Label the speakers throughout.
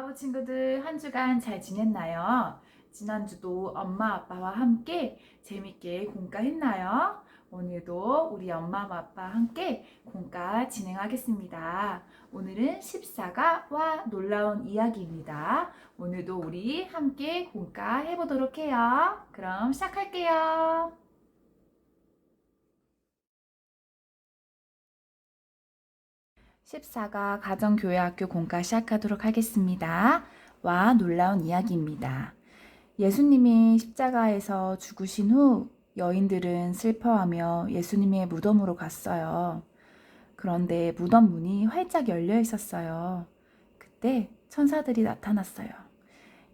Speaker 1: 영화부 친구들 한 주간 잘 지냈나요? 지난주도 엄마 아빠와 함께 재밌게 공과했나요? 오늘도 우리 엄마 아빠 함께 공과 진행하겠습니다. 오늘은 14가 와 놀라운 이야기입니다. 오늘도 우리 함께 공과 해보도록 해요. 그럼 시작할게요. (14가) 가정교회학교 공과 시작하도록 하겠습니다. 와 놀라운 이야기입니다. 예수님이 십자가에서 죽으신 후 여인들은 슬퍼하며 예수님의 무덤으로 갔어요. 그런데 무덤 문이 활짝 열려 있었어요. 그때 천사들이 나타났어요.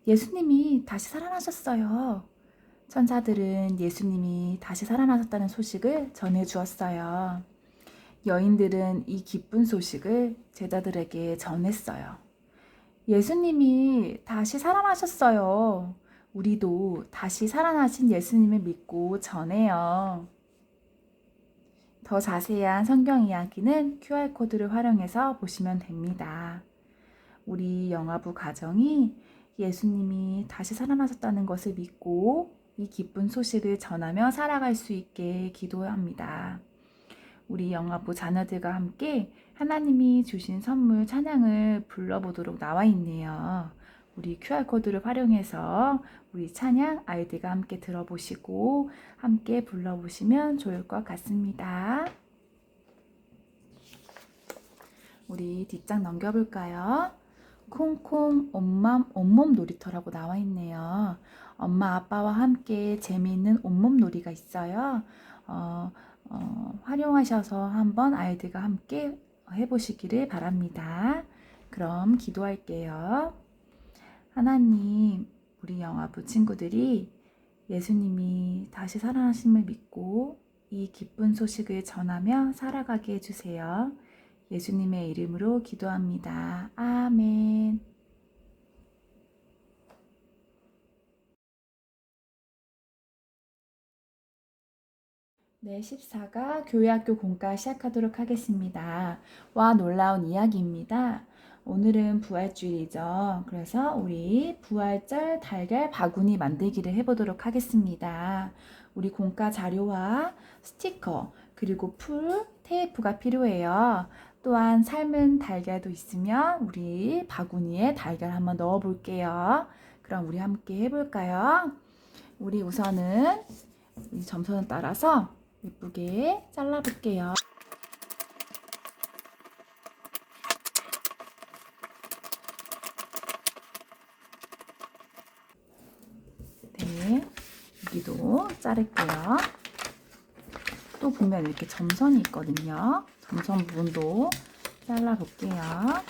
Speaker 1: 예수님이 다시 살아나셨어요. 천사들은 예수님이 다시 살아나셨다는 소식을 전해 주었어요. 여인들은 이 기쁜 소식을 제자들에게 전했어요. 예수님이 다시 살아나셨어요. 우리도 다시 살아나신 예수님을 믿고 전해요. 더 자세한 성경 이야기는 QR코드를 활용해서 보시면 됩니다. 우리 영화부 가정이 예수님이 다시 살아나셨다는 것을 믿고 이 기쁜 소식을 전하며 살아갈 수 있게 기도합니다. 우리 영화부 자녀들과 함께 하나님이 주신 선물 찬양을 불러보도록 나와 있네요. 우리 QR코드를 활용해서 우리 찬양 아이들과 함께 들어보시고 함께 불러보시면 좋을 것 같습니다. 우리 뒷장 넘겨볼까요? 콩콩 온맘 온몸 놀이터라고 나와 있네요. 엄마 아빠와 함께 재미있는 온몸 놀이가 있어요. 어, 어, 활용하셔서 한번 아이들과 함께 해보시기를 바랍니다. 그럼 기도할게요. 하나님, 우리 영화부 친구들이 예수님이 다시 살아나심을 믿고 이 기쁜 소식을 전하며 살아가게 해주세요. 예수님의 이름으로 기도합니다. 아멘. 네, 14가 교회학교 공과 시작하도록 하겠습니다. 와, 놀라운 이야기입니다. 오늘은 부활주일이죠. 그래서 우리 부활절 달걀 바구니 만들기를 해보도록 하겠습니다. 우리 공과 자료와 스티커, 그리고 풀, 테이프가 필요해요. 또한 삶은 달걀도 있으면 우리 바구니에 달걀 한번 넣어 볼게요. 그럼 우리 함께 해볼까요? 우리 우선은 이 점선을 따라서 예쁘게 잘라볼게요. 네, 여기도 자를게요. 또 보면 이렇게 점선이 있거든요. 점선 부분도 잘라볼게요.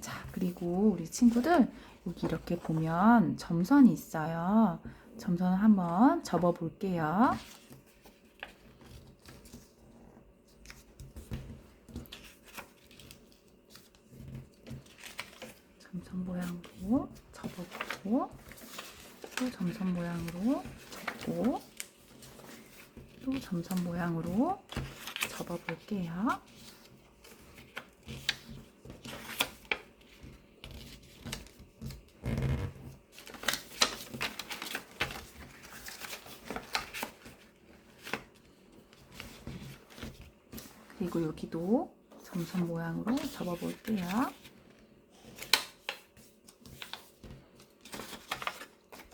Speaker 1: 자, 그리고 우리 친구들 여기 이렇게 보면 점선이 있어요. 점선을 한번 접어 볼게요. 점선 모양으로 접어보고 또 점선 모양으로 접고 또 점선 모양으로 접어 볼게요. 그리고 여기도 점선 모양으로 접어 볼게요.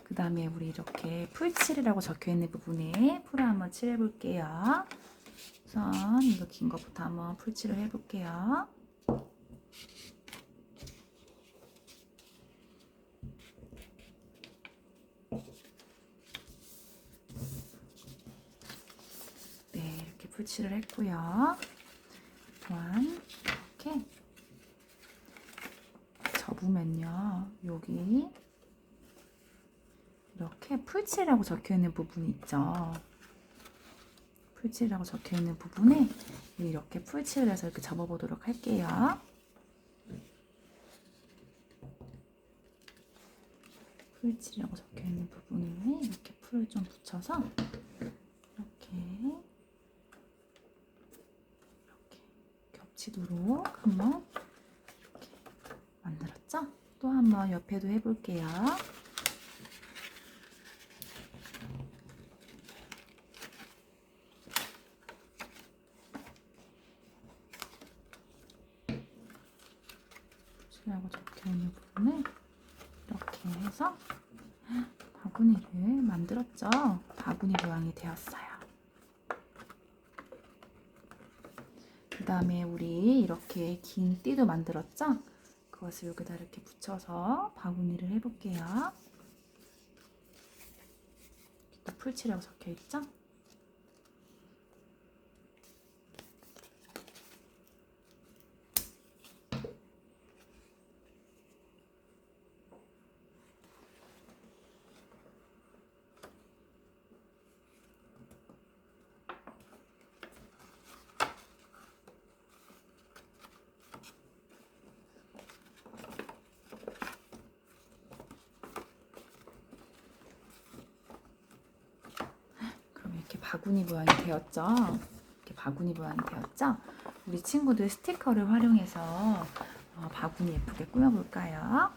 Speaker 1: 그 다음에 우리 이렇게 풀칠이라고 적혀 있는 부분에 풀을 한번 칠해 볼게요. 우선 이거 긴 것부터 한번 풀칠을 해 볼게요. 네, 이렇게 풀칠을 했고요. 또한 이렇게 접으면요. 여기 이렇게 풀칠이라고 적혀 있는 부분이 있죠. 풀칠이라고 적혀 있는 부분에 이렇게 풀칠을 해서 이렇게 접어보도록 할게요. 풀칠이라고 적혀 있는 부분에 이렇게 풀을 좀 붙여서 붙이도록 한번 이렇게 만들었죠? 또 한번 옆에도 해볼게요. 붙이라고 적혀 있는 부분을 이렇게 해서 바구니를 만들었죠. 바구니 모양이 되었어요. 그 다음에 우리 이렇게 긴 띠도 만들었죠? 그것을 여기다 이렇게 붙여서 바구니를 해볼게요. 또 풀칠이라고 적혀 있죠? 바구니 모양이 되었죠? 이렇게 바구니 모양이 되었죠? 우리 친구들 스티커를 활용해서 어, 바구니 예쁘게 꾸며볼까요?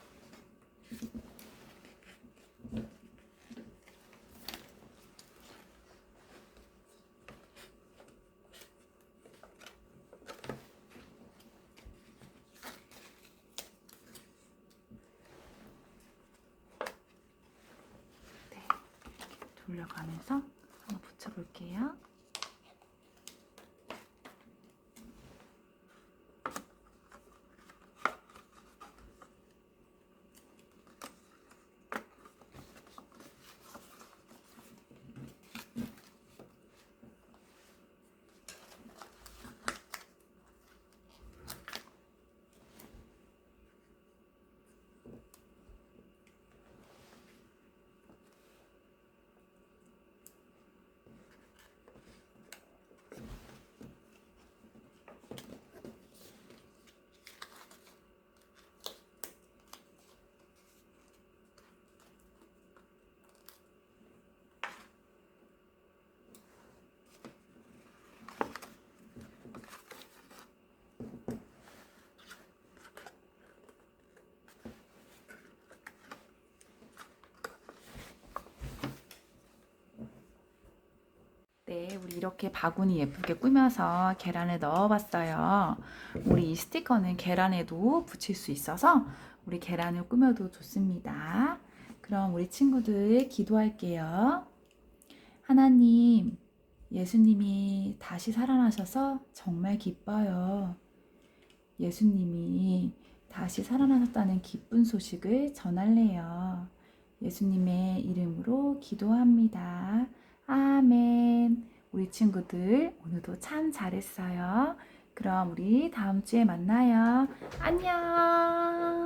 Speaker 1: 네, 돌려가면서 붙여볼게요. 네, 우리 이렇게 바구니 예쁘게 꾸며서 계란을 넣어봤어요. 우리 이 스티커는 계란에도 붙일 수 있어서 우리 계란을 꾸며도 좋습니다. 그럼 우리 친구들 기도할게요. 하나님, 예수님이 다시 살아나셔서 정말 기뻐요. 예수님이 다시 살아나셨다는 기쁜 소식을 전할래요. 예수님의 이름으로 기도합니다. 아멘. 우리 친구들 오늘도 참 잘했어요. 그럼 우리 다음 주에 만나요. 안녕.